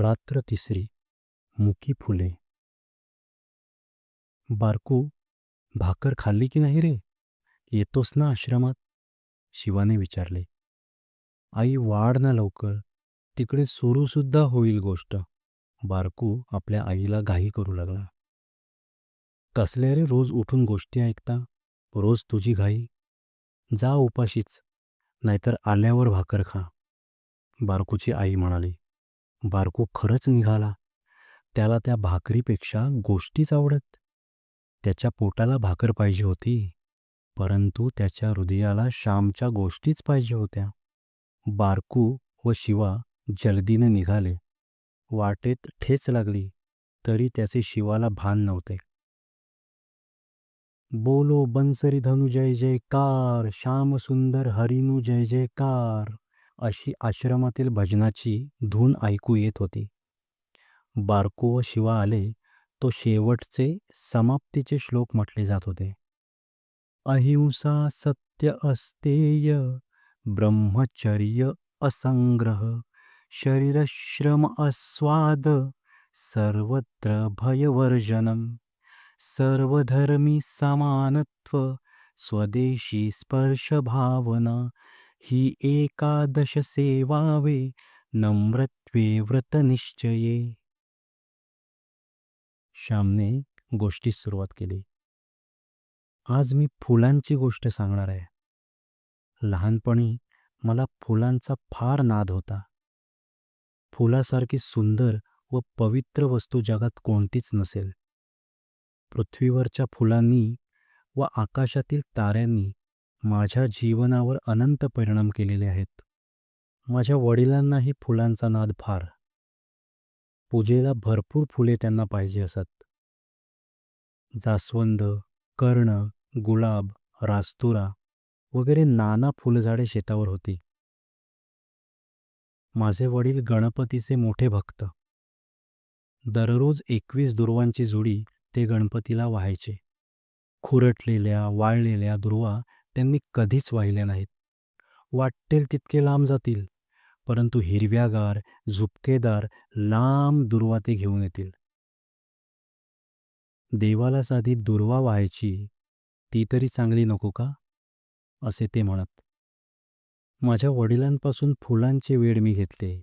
रात्र तिसरी. मुकी फुले. बारकू भाकर खाल्ली की नाही रे? येतोस ना आश्रमात? शिवाने विचारले. आई वाढ ना लवकर. तिकडे सुरूसुद्धा होईल गोष्ट. बारकू आपल्या आईला घाई करू लागला. कसले रे रोज उठून गोष्टी ऐकता? रोज तुझी घाई? जा उपाशीच. नाहीतर आल्यावर भाकर खा. बारकूची आई म्हणाली. बारकू खरंच निघाला. त्याला त्या भाकरीपेक्षा गोष्टीच आवडत. त्याच्या पोटाला भाकर पाहिजे होती परंतु त्याच्या हृदयाला श्यामच्या गोष्टीच पाहिजे होत्या. बारकू व शिवा जलदीने निघाले. वाटेत ठेच लागली तरी त्याचे शिवाला भान नव्हते. बोलो बंसरी धनु जय जयकार श्याम सुंदर हरिनु जय जयकार. अशी आश्रमातील भजनाची धून ऐकू येत होती. बारको व शिवा आले तो शेवटचे समाप्तीचे श्लोक म्हटले जात होते. अहिंसा सत्य अस्तेय ब्रह्मचर्य असंग्रह शरीरश्रम अस्वाद सर्वत्र भयवर्जनम सर्वधर्मी समानत्व स्वदेशी स्पर्श भावना ही एकादश सेवावे नम्रत्वे व्रतनिश्चये. श्यामने गोष्टीस सुरुवात केली. आज मी फुलांची गोष्ट सांगणार आहे. लहानपणी मला फुलांचा फार नाद होता. फुलासारखी सुंदर व पवित्र वस्तू जगात कोणतीच नसेल. पृथ्वीवरच्या फुलांनी व आकाशातील ताऱ्यांनी माझ्या जीवनावर अनंत परिणाम केलेले आहेत. माझ्या वडिलांनाही फुलांचा नाद फार. पूजेला भरपूर फुले त्यांना पाहिजे असत. जास्वंद कर्ण गुलाब रास्तुरा वगैरे नाना फुलझाडे शेतावर होती. माझे वडील गणपतीचे मोठे भक्त. दररोज एकवीस दुर्वांची जुडी ते गणपतीला वाहायचे. खुरटलेल्या वाळलेल्या दुर्वा त्यांनी कधीच वाहिल्या नाहीत. वाटेल तितके लांब जातील परंतु हिरव्यागार झुपकेदार लांब दुर्वा ते घेऊन येतील. देवाला साधी दुर्वा व्हायची ती तरी चांगली नको का? असे ते म्हणत. माझ्या वडिलांपासून फुलांचे वेड मी घेतले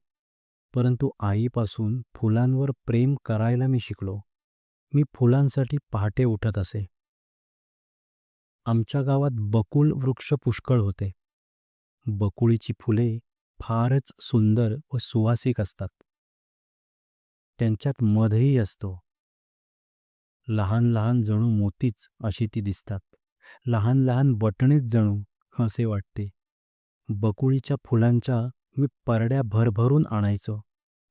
परंतु आईपासून फुलांवर प्रेम करायला मी शिकलो. मी फुलांसाठी पहाटे उठत असे. आमच्या गावात बकुळ वृक्ष पुष्कळ होते. बकुळीची फुले फारच सुंदर व सुवासिक असतात. त्यांच्यात मधही असतो. लहान लहान जणू मोतीच अशी ती दिसतात. लहान लहान बटणेच जणू असे वाटते. बकुळीच्या फुलांच्या मी परड्या भरभरून आणायचो.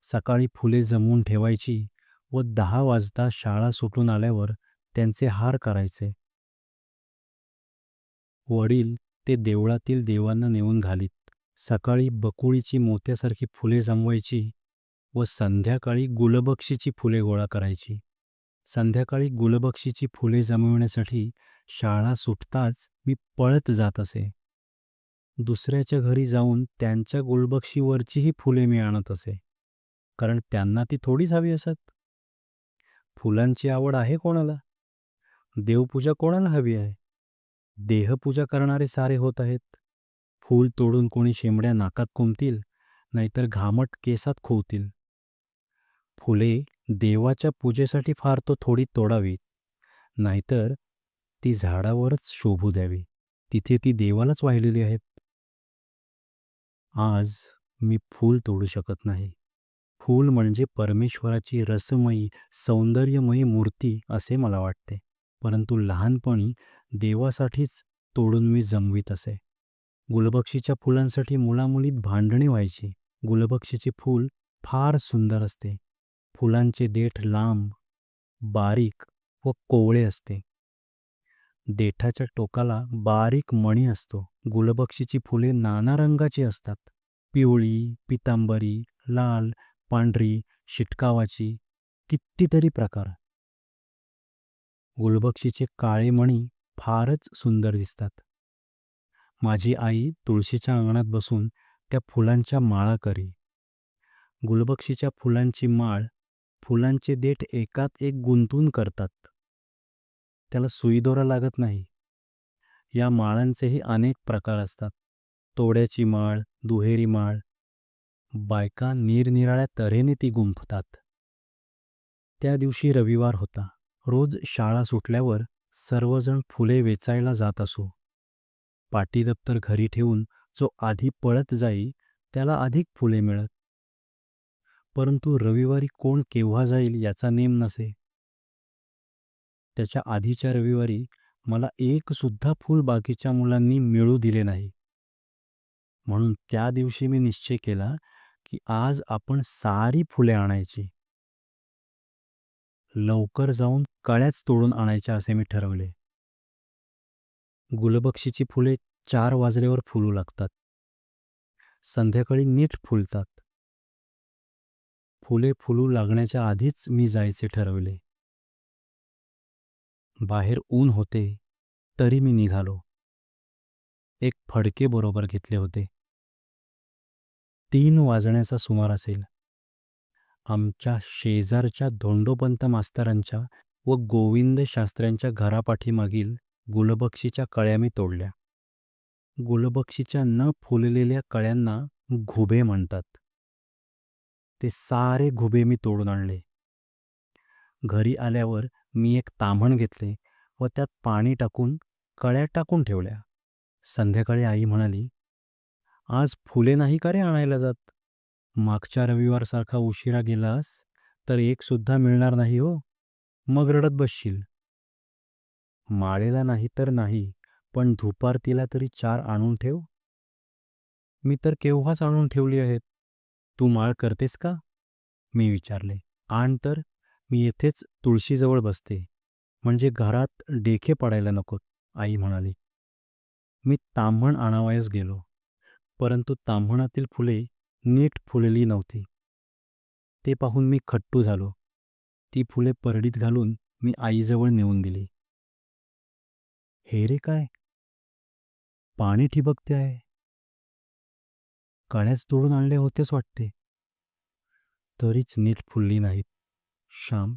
सकाळी फुले जमवून ठेवायची व दहा वाजता शाळा सुटून आल्यावर त्यांचे हार करायचे. वडील ते देवळातील देवांना नेऊन घालीत. सकाळी बकुळीची मोत्यासारखी फुले जमवायची व संध्याकाळी गुलबक्षीची फुले गोळा करायची. संध्याकाळी गुलबक्षीची फुले जमविण्यासाठी शाळा सुटताच मी पळत जात असे. दुसऱ्याच्या घरी जाऊन त्यांच्या गुलबक्षीवरचीही फुले मी आणत असे. कारण त्यांना ती थोडीच हवी असत. फुलांची आवड आहे कोणाला? देवपूजा कोणाला हवी आहे? देहपूजा करणारे सारे होत आहेत. फूल तोडून कोणी शेंबड्या नाकात कोंबतील नाहीतर घामट केसात खोवतील. फुले देवाच्या पूजेसाठी फार तो थोडी तोडावीत नाहीतर ती झाडावरच शोभू द्यावी. तिथे ती देवालाच वाहिलेली आहेत. आज मी फूल तोडू शकत नाही. फूल म्हणजे परमेश्वराची रसमयी सौंदर्यमयी मूर्ती असे मला वाटते. परंतु लहानपणी देवासाठीच तोडून मी जमवीत असे. गुलबक्षीच्या फुलांसाठी मुलामुलीत भांडणे व्हायची. गुलबक्षीचे फूल फार सुंदर असते. फुलांचे देठ लांब बारीक व कोवळे असते. देठाच्या टोकाला बारीक मणी असतो. गुलबक्षीची फुले नाना रंगाची असतात. पिवळी पितांबरी लाल पांढरी शिटकावाची कितीतरी प्रकार. गुलबक्षीचे काळे मणी फारच सुंदर दिसतात. माझी आई तुळशीच्या अंगणात बसून त्या फुलांच्या माळा करी. गुलबक्षीच्या फुलांची माळ फुलांचे देठ एकात एक गुंतून करतात. त्याला सुईदोरा लागत नाही. या माळांचेही अनेक प्रकार असतात. तोड्याची माळ दुहेरी माळ. बायका निरनिराळ्या तऱ्हेने ती गुंफतात. त्या दिवशी रविवार होता. रोज शाळा सुटल्यावर सर्वजण फुले वेचायला जात असू. पाटी दप्तर घरी ठेवून जो आधी पळत जाई त्याला अधिक फुले मिळत. परंतु रविवारी कोण केव्हा जाईल याचा नेम नसे. त्याच्या आधीच्या रविवारी मला एक सुद्धा फूल बाकीच्या मुलांनी मिळू दिले नाही. म्हणून त्या दिवशी मी निश्चय केला की आज आपण सारी फुले आणायची. लवकर जाऊन कळ्याच तोडून आणायच्या असे मी ठरवले. गुलबक्षीची फुले चार वाजल्यावर फुलू लागतात. संध्याकाळी नीट फुलतात. फुले फुलू लागण्याच्या आधीच मी जायचे ठरवले. बाहेर ऊन होते तरी मी निघालो. एक फडके बरोबर घेतले होते. तीन वाजण्याचा सुमार असेल. आमच्या शेजारच्या धोंडोपंत मास्तरांच्या व गोविंद शास्त्र्यांच्या घरापाठीमागील गुलबक्षीच्या कळ्या मी तोडल्या. गुलबक्षीच्या न फुललेल्या कळ्यांना घुबे म्हणतात. ते सारे घुबे मी तोडून आणले. घरी आल्यावर मी एक ताम्हण घेतले व त्यात पाणी टाकून कळ्या टाकून ठेवल्या. संध्याकाळी आई म्हणाली आज फुले नाही का रे आणायला जात? मागच्या रविवारसारखा उशिरा गेलास तर एक सुद्धा मिळणार नाही हो. मग रडत बसशील. माळेला नाही तर नाही पण धुपारतीला तरी चार आणून ठेव. मी तर केव्हाच आणून ठेवली आहेत. तू माळ करतेस का? मी विचारले. आण तर मी येथेच तुळशीजवळ बसते. म्हणजे घरात डेखे पडायला नकोत आई म्हणाली. मी ताम्हण आणावयास गेलो. परंतु ताम्हणातील फुले नीट फुलली नव्हती. ते पाहून मी खट्टू झालो. ती फुले परडीत घालून मी आईजवळ नेऊन दिली. हे रे काय? पाणी ठिबकते आहे. कळ्याच तोडून आणले होतेच वाटते. तरीच नीट फुलली नाहीत श्याम.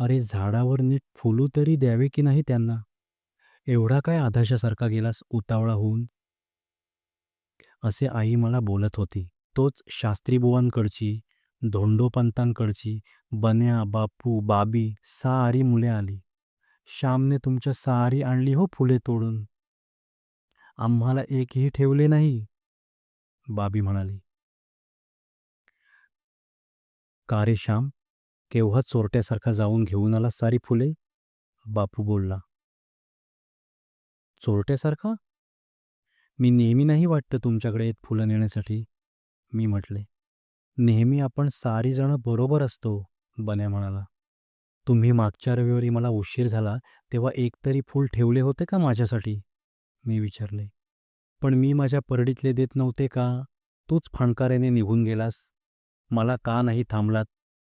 अरे झाडावर नीट फुलू तरी द्यावे की नाही त्यांना? एवढा काय आधाशासारखा गेलास उतावळा होऊन? असे आई मला बोलत होती. तोच शास्त्रीबुवांकडची धोंडोपंतांकडची बन्या बापू बाबी सारी मुले आली. श्यामने तुमच्या सारी आणली हो फुले तोडून. आम्हाला एकही ठेवले नाही. बाबी म्हणाली. का रे श्याम? केव्हा चोरट्यासारखा जाऊन घेऊन आला सारी फुले? बापू बोलला. चोरट्यासारखा? मी नेहमी नाही वाटतं तुमच्याकडे येत फुलं नेण्यासाठी. मी म्हटले नेहमी आपण सारीजण बरोबर असतो बन्या म्हणाला. तुम्ही मागच्या रविवारी मला उशीर झाला तेव्हा एकतरी फूल ठेवले होते का माझ्यासाठी? मी विचारले. पण मी माझ्या परडीतले देत नव्हते का? तूच फाणकाऱ्याने निघून गेलास. मला का नाही थांबलात?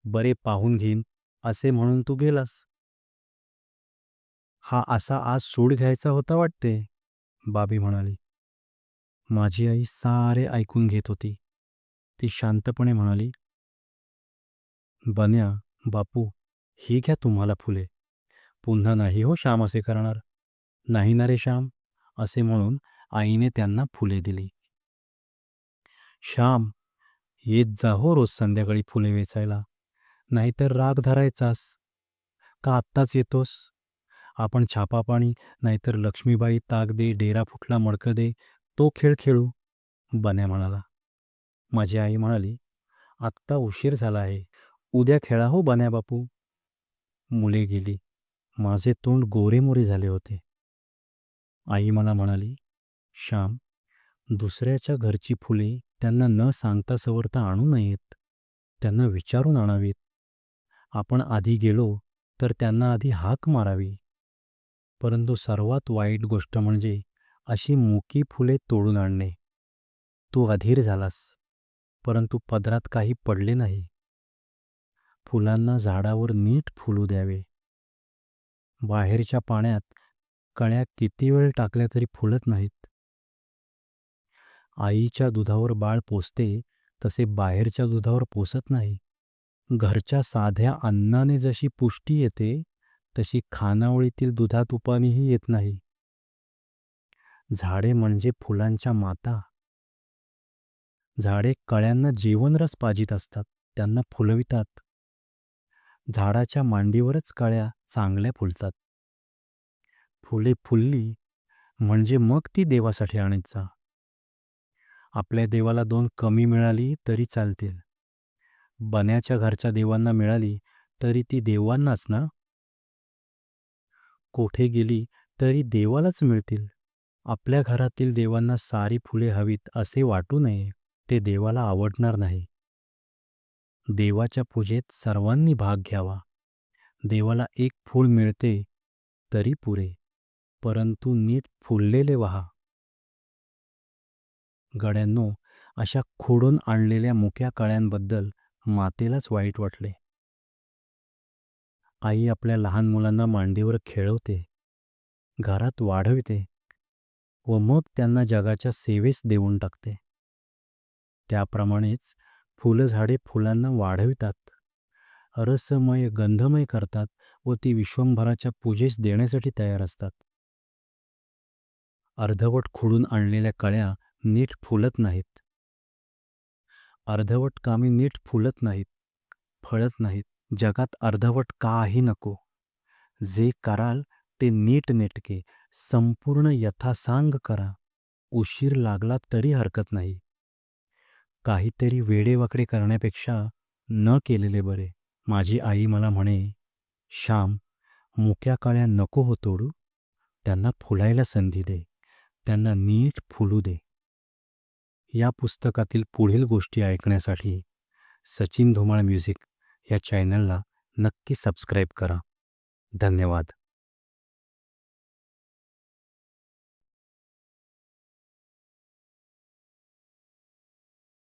बरे पाहून घेईन असे म्हणून तू गेलास. हा असा आज सूड घ्यायचा होता वाटते बाबी म्हणाली. माझी आई सारे ऐकून घेत होती. ती शांतपणे म्हणाली बन्या बापू ही घ्या तुम्हाला फुले. पुन्हा नाही हो श्याम असे करणार. नाही ना रे श्याम असे म्हणून आईने त्यांना फुले दिली. श्याम येत जा हो रोज संध्याकाळी फुले वेचायला. नाहीतर राग धरायचास. का आत्ताच येतोस? आपण छापापाणी नाहीतर लक्ष्मीबाई ताक दे डेरा फुटला मडकं दे तो खेळ खेळू बन्या म्हणाला. माझी आई म्हणाली आत्ता उशीर झाला आहे. उद्या खेळा हो बन्या बापू मुले गेली. माझे तोंड गोरेमोरे झाले होते. आई मला म्हणाली श्याम दुसऱ्याच्या घरची फुले त्यांना न सांगता सवरता आणू नयेत. त्यांना विचारून आणावीत. आपण आधी गेलो तर त्यांना आधी हाक मारावी. परंतु सर्वात वाईट गोष्ट म्हणजे अशी मुकी फुले तोडून आणणे. तू अधीर झालास. परंतु पदरात काही पडले नाही. फुलांना झाडावर नीट फुलू द्यावे. बाहेरच्या पाण्यात कळ्या किती वेळ टाकल्या तरी फुलत नाहीत. आईच्या दुधावर बाळ पोसते तसे बाहेरच्या दुधावर पोसत नाही. घरच्या साध्या अन्नाने जशी पुष्टी येते तशी खानावळीतील दुधात उपानीही येत नाही. झाडे म्हणजे फुलांच्या माता. झाडे कळ्यांना जीवनरस पाजित असतात त्यांना फुलवितात झाडाच्या मांडीवरच कळ्या चांगल्या फुलतात. फुले फुलली म्हणजे मग ती देवासाठी आणायचा आपल्या देवाला दोन कमी मिळाली तरी चालतील. बन्याच्या घरच्या देवांना मिळाली तरी ती देवांनाच ना? कोठे गेली तरी देवालाच मिळतील. आपल्या घरातील देवांना सारी फुले हवीत असे वाटू नये. ते देवाला आवडणार नाही. देवाच्या पूजेत सर्वांनी भाग घ्यावा. देवाला एक फूल मिळते तरी पुरे परंतु नीट फुललेले व्हा. गड्यांनो अशा खोडून आणलेल्या मुक्या कळ्यांबद्दल मातेलाच वाईट वाटले. आई आपल्या लहान मुलांना मांडीवर खेळवते घरात वाढविते व मग त्यांना जगाच्या सेवेस देऊन टाकते. त्याप्रमाणेच फुलझाडे फुलांना वाढवितात. रसमय गंधमय करतात व ती विश्वंभराच्या पूजेस देण्यासाठी तयार असतात. अर्धवट खुडून आणलेल्या कळ्या नीट फुलत नाहीत. अर्धवट कामी नीट फुलत नाहीत फळत नाहीत. जगात अर्धवट काही नको. जे कराल ते नीट नेटके संपूर्ण यथासांग करा. उशीर लागला तरी हरकत नाही. काहीतरी वेडेवाकडे करण्यापेक्षा न केलेले बरे. माझी आई मला म्हणे श्याम मुक्या काळ्या नको हो तोडू. त्यांना फुलायला संधी दे. त्यांना नीट फुलू दे. या पुस्तकातील पुढील गोष्टी ऐकण्यासाठी सचिन धुमाळ म्युझिक या चॅनलला नक्की सबस्क्राईब करा. धन्यवाद.